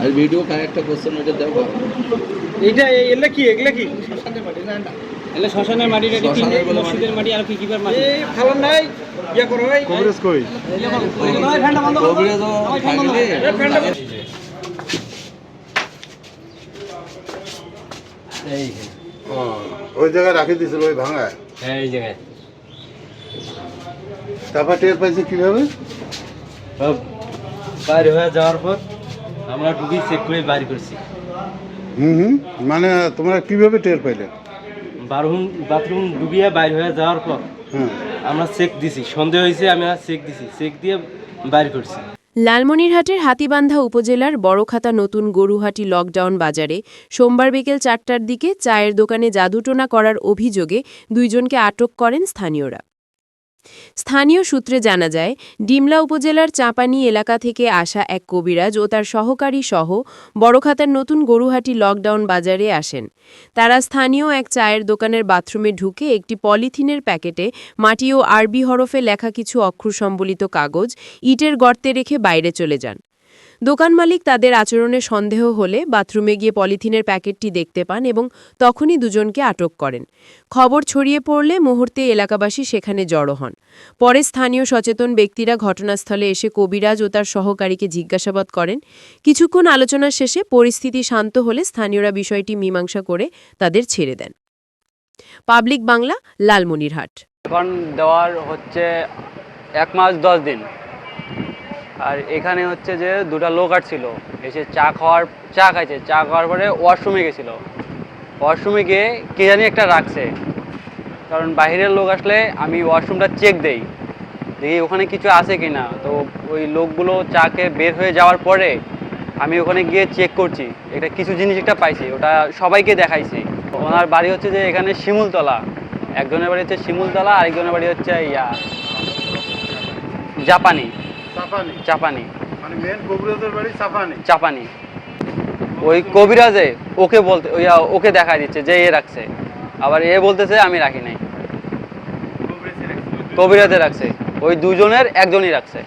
আর video কারেক্টটা question ওইটা দেখো এইটা এগুলা কি এগুলা কি? এলে শ্মশানের মাটি টাটি শ্মশানের কিনে বলে মসজিদের মাটি। আর কি কিবার মাটি? এই ফালান নাই ইয়া করো ভাই। কবিরাজ কই? কবিরাজ থাকলে এই ও, ওই জায়গায় রাখি দিছিল ওই ভাঙায়। এই জায়গায়। তারপর টের পাইছে কীভাবে? বাইরে হয়ে যাওয়ার পর আমরা ঢুকি চেক করে বাইর করছি। হুম হুম মানে তোমরা কীভাবে টের পাইলে? বাথরুম বাথরুম ডুবিয়ে বাইর হয়ে যাওয়ার পর হ্যাঁ। আমরা চেক দিছি। সন্দেহ হয়েছে আমি চেক দিছি। চেক দিয়ে বাইর করছি। লালমনিরহাটের হাতিবান্ধা উপজেলার বড়খাতা নতুন গরুহাটি লকডাউন বাজারে সোমবার বিকেল চারটার দিকে চায়ের দোকানে জাদুটোনা করার অভিযোগে দুইজনকে আটক করেন স্থানীয়রা। স্থানীয় সূত্রে জানা যায়, ডিমলা উপজেলার চাঁপানি এলাকা থেকে আসা এক কবিরাজ ও তার সহকারী সহ বড়খাতার নতুন গরুহাটি লকডাউন বাজারে আসেন। তারা স্থানীয় এক চায়ের দোকানের বাথরুমে ঢুকে একটি পলিথিনের প্যাকেটে মাটি ও আরবি হরফে লেখা কিছু অক্ষর সম্বলিত কাগজ, ইটের গর্তে রেখে বাইরে চলে যান। দোকান মালিক তাদের আচরণে সন্দেহ হলে বাথরুমে গিয়ে পলিথিনের প্যাকেটটি দেখতে পান এবং তখনই দুজনকে আটক করেন। খবর ছড়িয়ে পড়লে মুহূর্তে এলাকাবাসী সেখানে জড়ো হন। পরে স্থানীয় সচেতন ব্যক্তিরা ঘটনাস্থলে এসে কবিরাজ ও তার সহকারীকে জিজ্ঞাসাবাদ করেন। কিছুক্ষণ আলোচনার শেষে পরিস্থিতি শান্ত হলে স্থানীয়রা বিষয়টি মীমাংসা করে তাদের ছেড়ে দেন। পাবলিক বাংলা, লালমনিরহাট। এখন দেওয়ার হচ্ছে এক মাস দশ দিন। আর এখানে হচ্ছে যে দুটা লোক আসছিল এসে চা খাওয়ার, চা খাইছে। চা খাওয়ার পরে ওয়াশরুমে গেছিল। ওয়াশরুমে গিয়ে কে জানি একটা রাখছে। কারণ বাইরের লোক আসলে আমি ওয়াশরুমটা চেক দেই। দেখি ওখানে কিছু আছে কি না তো ওই লোকগুলো চাকে বের হয়ে যাওয়ার পরে আমি ওখানে গিয়ে চেক করছি। এটা কিছু জিনিস একটা পাইছি। ওটা সবাইকে দেখাইছি। ওনার বাড়ি হচ্ছে যে এখানে শিমুলতলা। একজনের বাড়ি হচ্ছে শিমুলতলা, আরেকজনের বাড়ি হচ্ছে ইয়া, জাপানি। চাপানি। চাপানি। মানে মেন কবিরাজের বাড়ি চাপানি। চাপানি। ওই কবিরাজে ওকে বলতে ওকে দেখা দিচ্ছে যে এ রাখছে। আবার এ বলতেছে আমি রাখি নাই। কবিরাজে রাখছে। ওই দুজনের একজনই রাখছে।